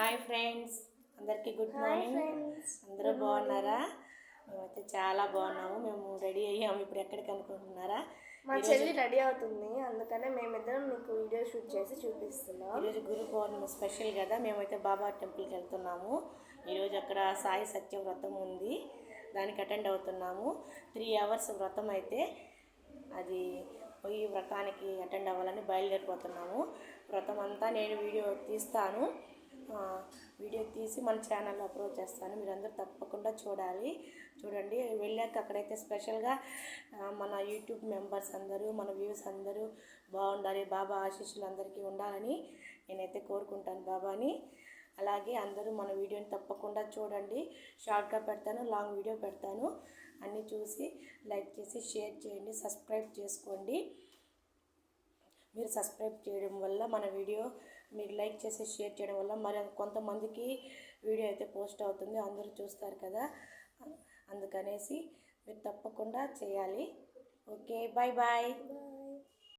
Hi friends. అందరికీ good morning. అందరూ బాగున్నారా? మేమైతే చాలా బాగున్నాము. మేము రెడీ అయ్యాము. ఇప్పుడు ఎక్కడికి అనుకుంటున్నారా? మా చెల్లి రెడీ అవుతుంది. అందుకనే మేమిద్దరం మీకు వీడియో షూట్ చేసి చూపిస్తున్నాం. ఈరోజు గురు పౌర్ణమి స్పెషల్ కదా. మేమైతే బాబా టెంపుల్కి వెళ్తున్నాము. ఈరోజు అక్కడ సాయి సత్య వ్రతం ఉంది. దానికి అటెండ్ అవుతున్నాము. త్రీ అవర్స్ వ్రతం అయితే అది పోయి వ్రతానికి అటెండ్ అవ్వాలని బయలుదేరిపోతున్నాము. వ్రతం అంతా నేను వీడియో తీస్తాను. వీడియో తీసి మన ఛానల్లో అప్లోడ్ చేస్తాను. మీరందరూ తప్పకుండా చూడాలి. చూడండి వెళ్ళాక అక్కడైతే స్పెషల్గా మన యూట్యూబ్ మెంబర్స్ అందరూ మన వ్యూస్ అందరూ బాగుండాలి. బాబా ఆశీస్సులు అందరికీ ఉండాలని నేనైతే కోరుకుంటాను బాబాని. అలాగే అందరూ మన వీడియోని తప్పకుండా చూడండి. షార్ట్గా పెడతాను లాంగ్ వీడియో పెడతాను. అన్నీ చూసి లైక్ చేసి షేర్ చేయండి సబ్స్క్రైబ్ చేసుకోండి. మీరు సబ్స్క్రైబ్ చేయడం వల్ల మన వీడియో మీరు లైక్ చేసి షేర్ చేయడం వల్ల మరి కొంతమందికి వీడియో అయితే పోస్ట్ అవుతుంది. అందరూ చూస్తారు కదా. అందుకనేసి మీరు తప్పకుండా చేయాలి. Okay bye bye